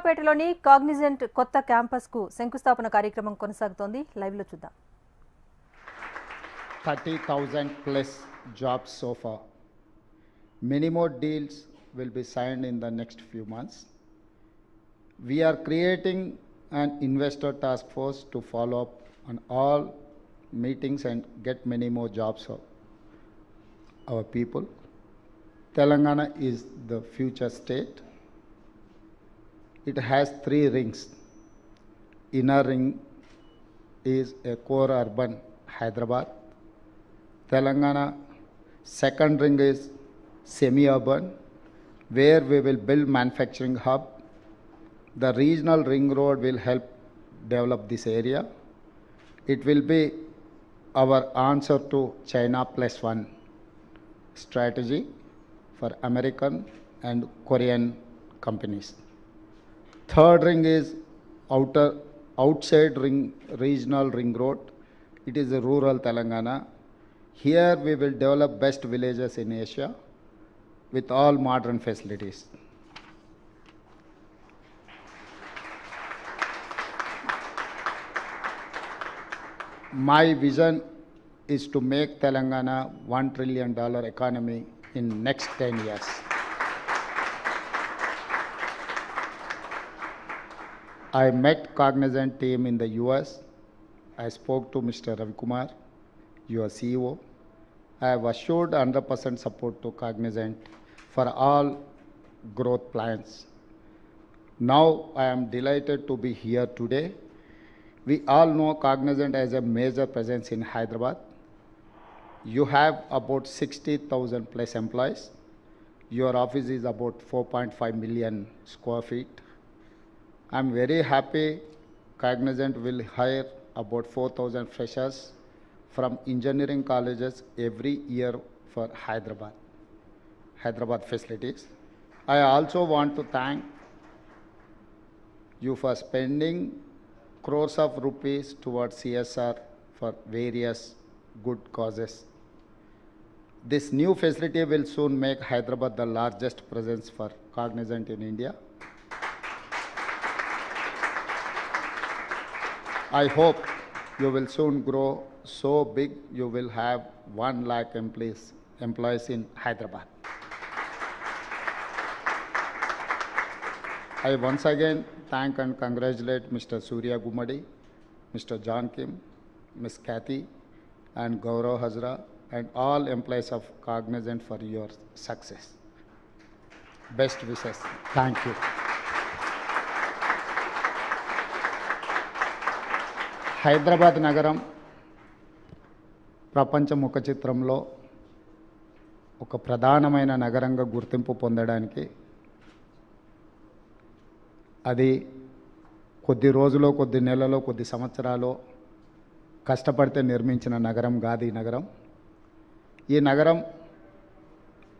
సూర్యాపేటలోని Cognizant కొత్త క్యాంపస్కు శంకుస్థాపన కార్యక్రమం కొనసాగుతోంది. లైవ్లో చూద్దాం. Thirty thousand plus jobs so far many more deals will be signed in the next few months we are creating and investor task force to follow up on all meetings and get many more jobs our people Telangana is the future state It has three rings. Inner ring is a core urban Hyderabad. Telangana second ring is semi-urban, where we will build manufacturing hub. The regional ring road will help develop this area. It will be our answer to China plus one strategy for American and Korean companies. Third ring is outer outside ring regional ring road. It is a rural Telangana. Here we will develop best villages in Asia with all modern facilities. My vision is to make Telangana $1 trillion economy in next 10 years. I met Cognizant team in the US. I spoke to Mr. Ravi Kumar, your CEO. I have assured 100% support to Cognizant for all growth plans. Now I am delighted to be here today. We all know Cognizant has a major presence in Hyderabad. You have about 60,000 plus employees. Your office is about 4.5 million square feet. I'm very happy Cognizant will hire about 4,000 freshers from engineering colleges every year for Hyderabad, Hyderabad facilities. I also want to thank you for spending crores of rupees towards CSR for various good causes. This new facility will soon make Hyderabad the largest presence for Cognizant in India. I hope you will soon grow so big you will have 1 lakh employees, employees in Hyderabad. I once again thank and congratulate Mr. Surya Gumadi, Mr. John Kim, Ms. Kathy, and Gaurav Hazra, and all employees of Cognizant for your success. Best wishes. Thank you. Hyderabad నగరం ప్రపంచ ముఖ చిత్రంలో ఒక ప్రధానమైన నగరంగా గుర్తింపు పొందడానికి అది కొద్ది రోజులో కొద్ది నెలలో కొద్ది సంవత్సరాలు కష్టపడితే నిర్మించిన నగరం కాదు ఈ నగరం. ఈ నగరం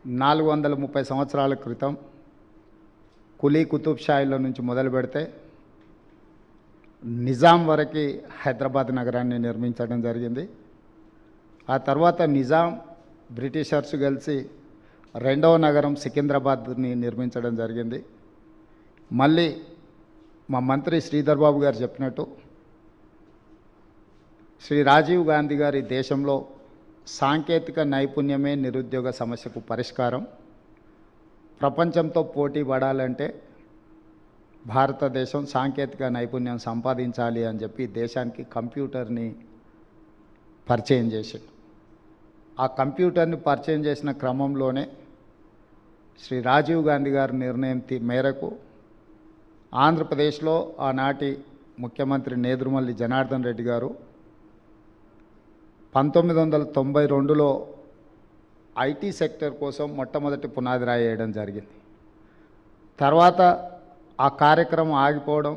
నాలుగు వందల ముప్పై సంవత్సరాల క్రితం కులీ కుతుబ్ షాయిల నుంచి మొదలు పెడితే నిజాం వరకు హైదరాబాద్ నగరాన్ని నిర్మించడం జరిగింది. ఆ తర్వాత నిజాం బ్రిటిషర్స్ కలిసి రెండవ నగరం సికింద్రాబాద్ని నిర్మించడం జరిగింది. మళ్ళీ మా మంత్రి శ్రీధర్ బాబు గారు చెప్పినట్టు శ్రీ రాజీవ్ గాంధీ గారి దేశంలో సాంకేతిక నైపుణ్యమే నిరుద్యోగ సమస్యకు పరిష్కారం. ప్రపంచంతో పోటీ పడాలంటే భారతదేశం సాంకేతిక నైపుణ్యం సంపాదించాలి అని చెప్పి దేశానికి కంప్యూటర్ని పరిచయం చేసిండు. ఆ కంప్యూటర్ని పరిచయం చేసిన క్రమంలోనే శ్రీ రాజీవ్ గాంధీ గారి నిర్ణయం మేరకు ఆంధ్రప్రదేశ్లో ఆనాటి ముఖ్యమంత్రి నేదురుమల్లి జనార్దన్ రెడ్డి గారు పంతొమ్మిది వందల తొంభై రెండులో ఐటీ సెక్టర్ కోసం మొట్టమొదటి పునాది రాయి వేయడం జరిగింది. తర్వాత ఆ కార్యక్రమం ఆగిపోవడం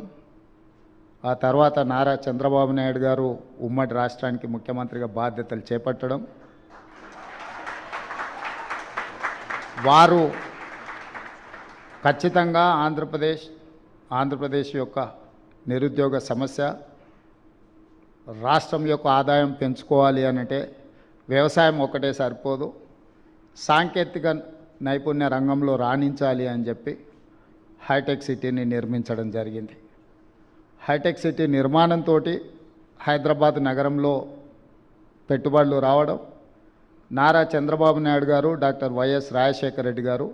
ఆ తర్వాత నారా చంద్రబాబు నాయుడు గారు ఉమ్మడి రాష్ట్రానికి ముఖ్యమంత్రిగా బాధ్యతలు చేపట్టడం. వారు ఖచ్చితంగా ఆంధ్రప్రదేశ్ ఆంధ్రప్రదేశ్ యొక్క నిరుద్యోగ సమస్య రాష్ట్రం యొక్క ఆదాయం పెంచుకోవాలి అనంటే వ్యవసాయం ఒకటే సరిపోదు. సాంకేతిక నైపుణ్య రంగంలో రాణించాలి అని చెప్పి హైటెక్ సిటీని నిర్మించడం జరిగింది. హైటెక్ సిటీ నిర్మాణంతో హైదరాబాద్ నగరంలో పెట్టుబడులు రావడం నారా చంద్రబాబు నాయుడు గారు డాక్టర్ వైఎస్ రాజశేఖర రెడ్డి గారు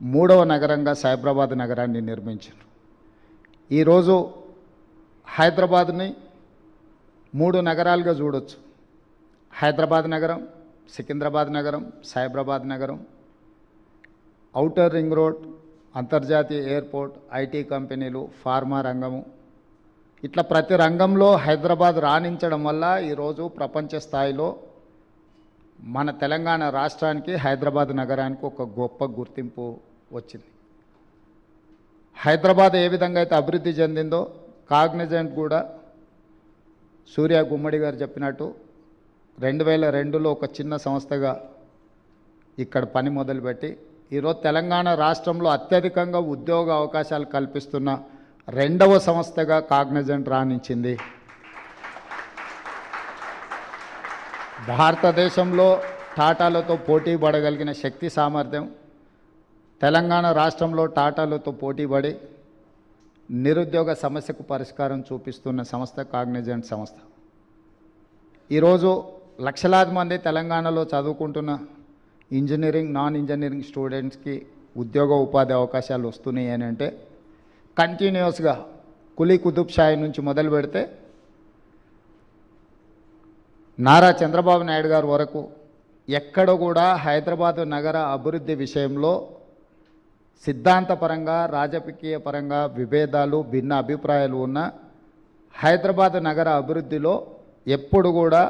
మూడవ నగరంగా సైబరాబాద్ నగరాన్ని నిర్మించారు. ఈరోజు హైదరాబాద్ని మూడు నగరాలుగా చూడొచ్చు. హైదరాబాద్ నగరం సికింద్రాబాద్ నగరం సైబరాబాద్ నగరం ఔటర్ రింగ్ రోడ్ అంతర్జాతీయ ఎయిర్పోర్ట్ ఐటీ కంపెనీలు ఫార్మా రంగము. ఇట్లా ప్రతి రంగంలో హైదరాబాద్ రాణించడం వల్ల ఈరోజు ప్రపంచ స్థాయిలో మన తెలంగాణ రాష్ట్రానికి హైదరాబాద్ నగరానికి ఒక గొప్ప గుర్తింపు వచ్చింది. హైదరాబాద్ ఏ విధంగా అయితే అభివృద్ధి చెందిందో కాగ్నిజెంట్ కూడా సూర్య గుమ్మడి గారు చెప్పినట్టు రెండు వేల రెండులో ఒక చిన్న సంస్థగా ఇక్కడ పని మొదలుపెట్టి ఈరోజు తెలంగాణ రాష్ట్రంలో అత్యధికంగా ఉద్యోగ అవకాశాలు కల్పిస్తున్న రెండవ సంస్థగా కాగ్నిజెంట్ రాణించింది. భారతదేశంలో టాటాలతో పోటీ పడగలిగిన శక్తి సామర్థ్యం తెలంగాణ రాష్ట్రంలో టాటాలతో పోటీపడి నిరుద్యోగ సమస్యకు పరిష్కారం చూపిస్తున్న సంస్థ కాగ్నిజెంట్ సంస్థ. ఈరోజు లక్షలాది మంది తెలంగాణలో చదువుకుంటున్న ఇంజనీరింగ్ నాన్ ఇంజనీరింగ్ స్టూడెంట్స్కి ఉద్యోగ ఉపాధి అవకాశాలు వస్తున్నాయి అని అంటే కంటిన్యూస్గా కులీ కుతుబ్ షాయి నుంచి మొదలు పెడితే నారా చంద్రబాబు నాయుడు గారి వరకు ఎక్కడ కూడా హైదరాబాద్ నగర అభివృద్ధి విషయంలో సిద్ధాంతపరంగా రాజకీయ పరంగా విభేదాలు భిన్న అభిప్రాయాలు ఉన్న హైదరాబాద్ నగర అభివృద్ధిలో ఎప్పుడు కూడా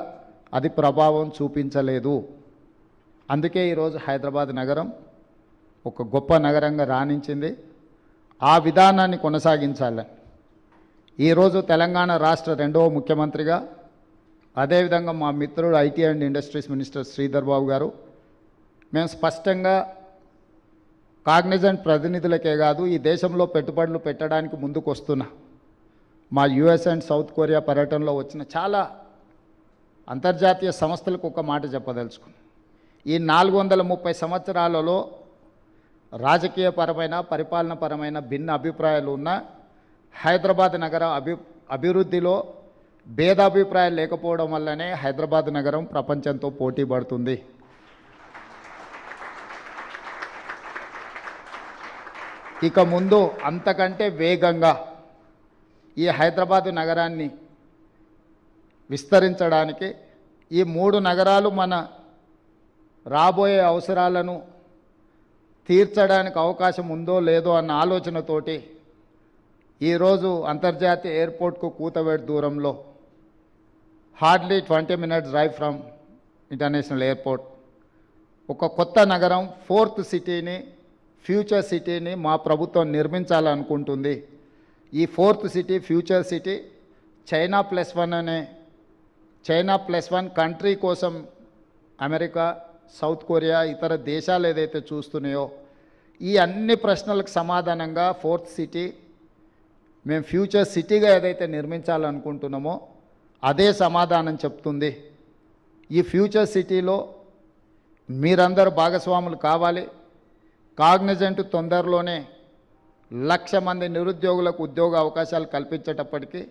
అది ప్రభావం చూపించలేదు. అందుకే ఈరోజు హైదరాబాద్ నగరం ఒక గొప్ప నగరంగా రాణించింది. ఆ విధానాన్ని కొనసాగించాలి. ఈరోజు తెలంగాణ రాష్ట్ర రెండవ ముఖ్యమంత్రిగా అదేవిధంగా మా మిత్రుడు IT and industries minister Sridhar Babu garu. మేము స్పష్టంగా కాగ్నిజెంట్ ప్రతినిధులకే కాదు ఈ దేశంలో పెట్టుబడులు పెట్టడానికి ముందుకు వస్తున్నా. మా యుఎస్ అండ్ సౌత్ కొరియా పర్యటనలో వచ్చిన చాలా అంతర్జాతీయ సంస్థలకు ఒక మాట చెప్పదలుచుకున్నాం. ఈ నాలుగు వందల ముప్పై సంవత్సరాలలో రాజకీయపరమైన పరిపాలనపరమైన భిన్న అభిప్రాయాలు ఉన్న హైదరాబాద్ నగర అభి అభివృద్ధిలో భేదాభిప్రాయాలు లేకపోవడం వల్లనే హైదరాబాద్ నగరం ప్రపంచంతో పోటీ పడుతుంది. ఇక ముందు అంతకంటే వేగంగా ఈ హైదరాబాదు నగరాన్ని విస్తరించడానికి ఈ మూడు నగరాలు మన రాబోయే అవసరాలను తీర్చడానికి అవకాశం ఉందో లేదో అన్న ఆలోచనతోటి ఈరోజు అంతర్జాతీయ ఎయిర్పోర్ట్కు కూతవేడు దూరంలో hardly twenty minutes drive from international airport. ఒక కొత్త నగరం ఫోర్త్ సిటీని ఫ్యూచర్ సిటీని మా ప్రభుత్వం నిర్మించాలనుకుంటుంది. ఈ fourth city future city China plus one అనే చైనా ప్లస్ వన్ కంట్రీ కోసం అమెరికా సౌత్ కొరియా ఇతర దేశాలు ఏదైతే చూస్తున్నాయో ఈ అన్ని ప్రశ్నలకు సమాధానంగా ఫోర్త్ సిటీ మేము ఫ్యూచర్ సిటీగా ఏదైతే నిర్మించాలనుకుంటున్నామో అదే సమాధానం చెప్తుంది. ఈ ఫ్యూచర్ సిటీలో మీరందరూ భాగస్వాములు కావాలి. కాగ్నిజెంట్ తొందరలోనే లక్ష మంది నిరుద్యోగులకు ఉద్యోగ అవకాశాలు కల్పించేటప్పటికీ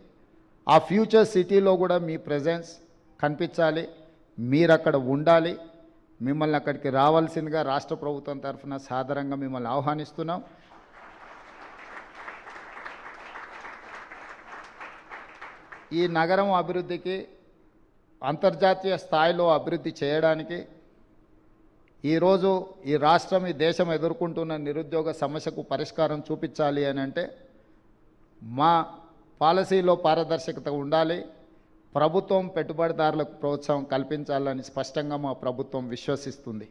ఆ ఫ్యూచర్ సిటీలో కూడా మీ ప్రజెన్స్ కనిపించాలి. మీరు అక్కడ ఉండాలి. మిమ్మల్ని అక్కడికి రావాల్సిందిగా రాష్ట్ర ప్రభుత్వం తరఫున సాదరంగా మిమ్మల్ని ఆహ్వానిస్తున్నాం. ఈ నగరం అభివృద్ధికి అంతర్జాతీయ స్థాయిలో అభివృద్ధి చేయడానికి ఈరోజు ఈ రాష్ట్రం ఈ దేశం ఎదుర్కొంటున్న నిరుద్యోగ సమస్యకు పరిష్కారం చూపించాలి అని అంటే మా పాలసీలో పారదర్శకత ఉండాలి. ప్రభుత్వం పెట్టుబడిదారులకు ప్రోత్సాహం కల్పించాలని స్పష్టంగా మా ప్రభుత్వం విశ్వసిస్తుంది.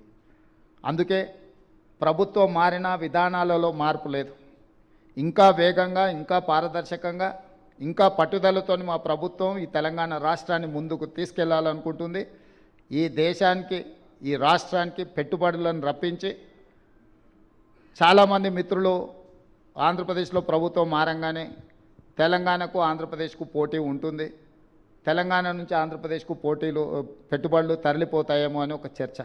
అందుకే ప్రభుత్వం మారిన విధానాలలో మార్పు లేదు. ఇంకా వేగంగా ఇంకా పారదర్శకంగా ఇంకా పట్టుదలతో మా ప్రభుత్వం ఈ తెలంగాణ రాష్ట్రాన్ని ముందుకు తీసుకెళ్ళాలనుకుంటుంది. ఈ దేశానికి ఈ రాష్ట్రానికి పెట్టుబడులను రప్పించి చాలామంది మిత్రులు ఆంధ్రప్రదేశ్లో ప్రభుత్వం మారంగానే తెలంగాణకు ఆంధ్రప్రదేశ్కు పోటీ ఉంటుంది. తెలంగాణ నుంచి ఆంధ్రప్రదేశ్కు పోటీలు పెట్టుబడులు తరలిపోతాయేమో అని ఒక చర్చ.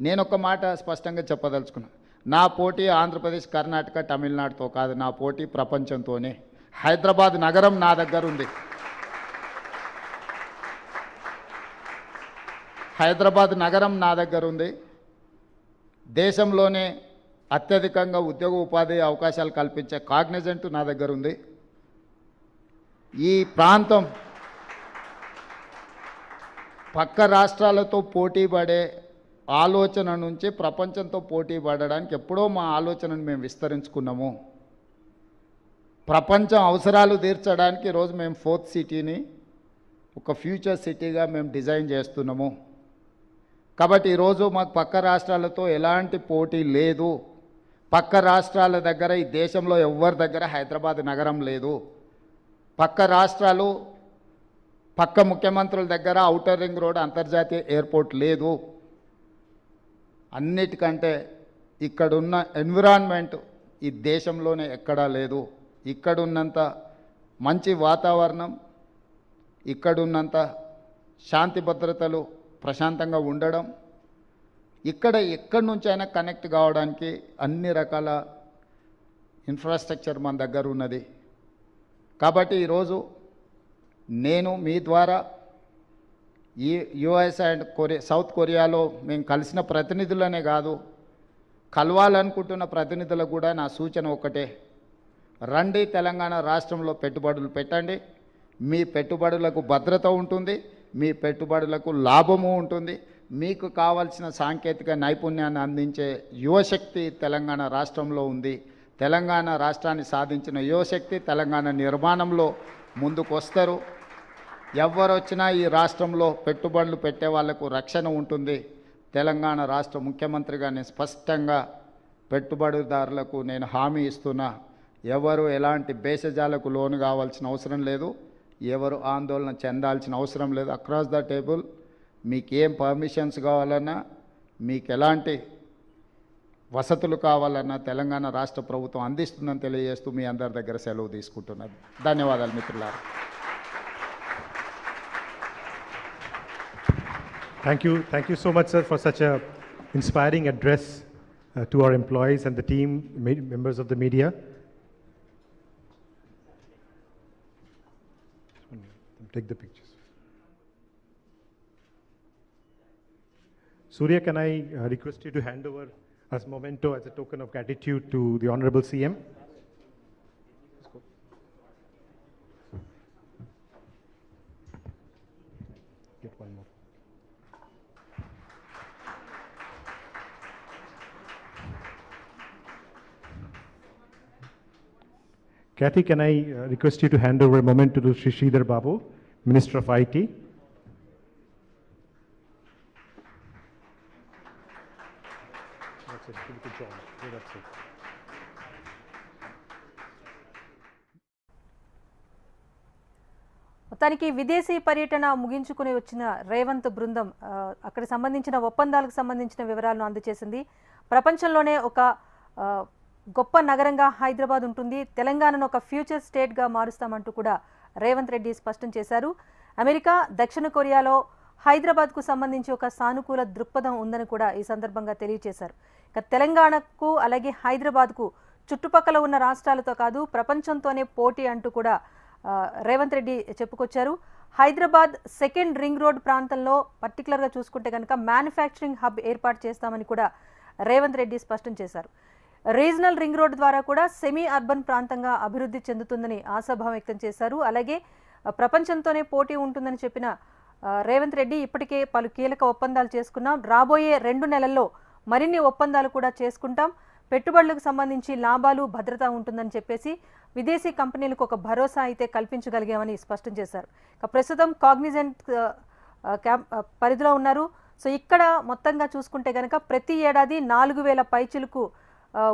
నేను ఒక మాట స్పష్టంగా చెప్పదలుచుకున్నాను నా పోటీ ఆంధ్రప్రదేశ్ కర్ణాటక తమిళనాడుతో కాదు నా పోటీ ప్రపంచంతోనే. హైదరాబాద్ నగరం నా దగ్గర ఉంది. హైదరాబాద్ నగరం నా దగ్గర ఉంది. దేశంలోనే అత్యధికంగా ఉద్యోగ ఉపాధి అవకాశాలు కల్పించే కాగ్నిజెంట్ నా దగ్గర ఉంది. ఈ ప్రాంతం పక్క రాష్ట్రాలతో పోటీ పడే ఆలోచన నుంచి ప్రపంచంతో పోటీ పడడానికి ఎప్పుడో మా ఆలోచనను మేము విస్తరించుకున్నాము. ప్రపంచం అవసరాలు తీర్చడానికి ఈరోజు మేము ఫోర్త్ సిటీని ఒక ఫ్యూచర్ సిటీగా మేము డిజైన్ చేస్తున్నాము. కాబట్టి ఈరోజు మాకు పక్క రాష్ట్రాలతో ఎలాంటి పోటీ లేదు. పక్క రాష్ట్రాల దగ్గర ఈ దేశంలో ఎవరి దగ్గర హైదరాబాద్ నగరం లేదు. పక్క రాష్ట్రాలు పక్క ముఖ్యమంత్రుల దగ్గర ఔటర్ రింగ్ రోడ్ అంతర్జాతీయ ఎయిర్పోర్ట్ లేదు. అన్నిటికంటే ఇక్కడున్న ఎన్విరాన్మెంట్ ఈ దేశంలోనే ఎక్కడా లేదు. ఇక్కడున్నంత మంచి వాతావరణం ఇక్కడున్నంత శాంతి భద్రతలు ప్రశాంతంగా ఉండడం ఇక్కడ ఎక్కడి నుంచైనా కనెక్ట్ కావడానికి అన్ని రకాల ఇన్ఫ్రాస్ట్రక్చర్ మన దగ్గర ఉన్నది. కాబట్టి ఈరోజు నేను మీ ద్వారా ఈ యుఎస్ అండ్ కొరియా సౌత్ కొరియాలో మేము కలిసిన ప్రతినిధులనే కాదు కలవాలనుకుంటున్న ప్రతినిధులకు కూడా నా సూచన ఒకటే. రండి తెలంగాణ రాష్ట్రంలో పెట్టుబడులు పెట్టండి. మీ పెట్టుబడులకు భద్రత ఉంటుంది మీ పెట్టుబడులకు లాభము ఉంటుంది. మీకు కావలసిన సాంకేతిక నైపుణ్యాన్ని అందించే యువశక్తి తెలంగాణ రాష్ట్రంలో ఉంది. తెలంగాణ రాష్ట్రాన్ని సాధించిన యువశక్తి తెలంగాణ నిర్మాణంలో ముందుకు వస్తారు ఎవరు వచ్చినా ఈ రాష్ట్రంలో పెట్టుబడులు పెట్టే వాళ్ళకు రక్షణ ఉంటుంది. తెలంగాణ రాష్ట్ర ముఖ్యమంత్రిగా నేను స్పష్టంగా పెట్టుబడిదారులకు నేను హామీ ఇస్తున్నా. ఎవరు ఎలాంటి భేషజాలకు లోను కావాల్సిన అవసరం లేదు. ఎవరు ఆందోళన చెందాల్సిన అవసరం లేదు. అక్రాస్ ద టేబుల్ మీకు ఏం పర్మిషన్స్ కావాలన్నా మీకు ఎలాంటి వసతులు కావాలన్నా తెలంగాణ రాష్ట్ర ప్రభుత్వం అందిస్తుందని తెలియజేస్తూ మీ అందరి దగ్గర సెలవు తీసుకుంటున్నాను. ధన్యవాదాలు మిత్రులారా. Thank you. Thank you so much, sir, for such an inspiring address uh, to our employees and the team, members of the media. Take the pictures. Surya, can I uh, request you to hand over as memento as a token of gratitude to the Honorable CM? Kathy, can I uh, request you to hand over a moment to Sri Sridhar Babu, Minister of IT? That's it. Give it to John. Yeah, that's it. మొత్తానికి విదేశీ పర్యటన ముగించుకుని వచ్చిన రేవంత్ బృందం ఆ, అక్కడ సంబంధించిన ఒప్పందాలకు సంబంధించిన వివరాలను అందజేసింది ప్రపంచంలోనే ఒక ఆ, గొప్ప నగరంగా హైదరాబాద్ ఉంటుంది. తెలంగాణను ఒక ఫ్యూచర్ స్టేట్గా మారుస్తామంటూ కూడా రేవంత్ రెడ్డి స్పష్టం చేశారు. అమెరికా దక్షిణ కొరియాలో హైదరాబాద్కు సంబంధించి ఒక సానుకూల దృక్పథం ఉందని కూడా ఈ సందర్భంగా తెలియజేశారు. ఇక తెలంగాణకు అలాగే హైదరాబాద్కు చుట్టుపక్కల ఉన్న రాష్ట్రాలతో కాదు ప్రపంచంతోనే పోటీ అంటూ కూడా రేవంత్ రెడ్డి చెప్పుకొచ్చారు. హైదరాబాద్ సెకండ్ రింగ్ రోడ్ ప్రాంతంలో పర్టికులర్గా చూసుకుంటే కనుక మ్యానుఫ్యాక్చరింగ్ హబ్ ఏర్పాటు చేస్తామని కూడా రేవంత్ రెడ్డి స్పష్టం చేశారు. రీజనల్ రింగ్ రోడ్ ద్వారా కూడా సెమీ అర్బన్ ప్రాంతంగా అభివృద్ధి చెందుతుందని ఆశాభావం వ్యక్తం చేశారు. అలాగే ప్రపంచంతోనే పోటీ ఉంటుందని చెప్పిన రేవంత్ రెడ్డి ఇప్పటికే పలు కీలక ఒప్పందాలు చేసుకున్నాం. రాబోయే రెండు నెలల్లో మరిన్ని ఒప్పందాలు కూడా చేసుకుంటాం. పెట్టుబడులకు సంబంధించి లాభాలు భద్రత ఉంటుందని చెప్పేసి విదేశీ కంపెనీలకు ఒక భరోసా అయితే కల్పించగలిగామని స్పష్టం చేశారు. ప్రస్తుతం కాగ్నిజెంట్ క్యాంప్ పరిధిలో ఉన్నారు. సో ఇక్కడ మొత్తంగా చూసుకుంటే కనుక ప్రతి ఏడాది నాలుగు వేల పైచిలకు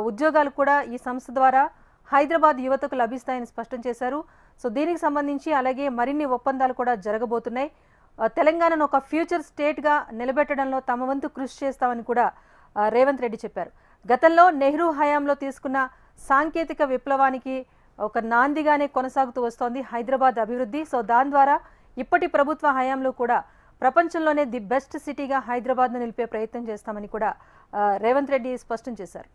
ఉద్యోగాలు కూడా ఈ సంస్థ ద్వారా హైదరాబాద్ యువతకు లభిస్తాయని స్పష్టం చేశారు. సో దీనికి సంబంధించి అలాగే మరిన్ని ఒప్పందాలు కూడా జరగబోతున్నాయి. తెలంగాణను ఒక ఫ్యూచర్ స్టేట్గా నిలబెట్టడంలో తమ వంతు కృషి చేస్తామని కూడా రేవంత్ రెడ్డి చెప్పారు. గతంలో నెహ్రూ హయాంలో తీసుకున్న సాంకేతిక విప్లవానికి ఒక నాందిగానే కొనసాగుతూ వస్తోంది హైదరాబాద్ అభివృద్ధి. సో దాని ద్వారా ఇప్పటి ప్రభుత్వ హయాంలో కూడా ప్రపంచంలోనే ది బెస్ట్ సిటీగా హైదరాబాద్ను నిలిపే ప్రయత్నం చేస్తామని కూడా రేవంత్ రెడ్డి స్పష్టం చేశారు.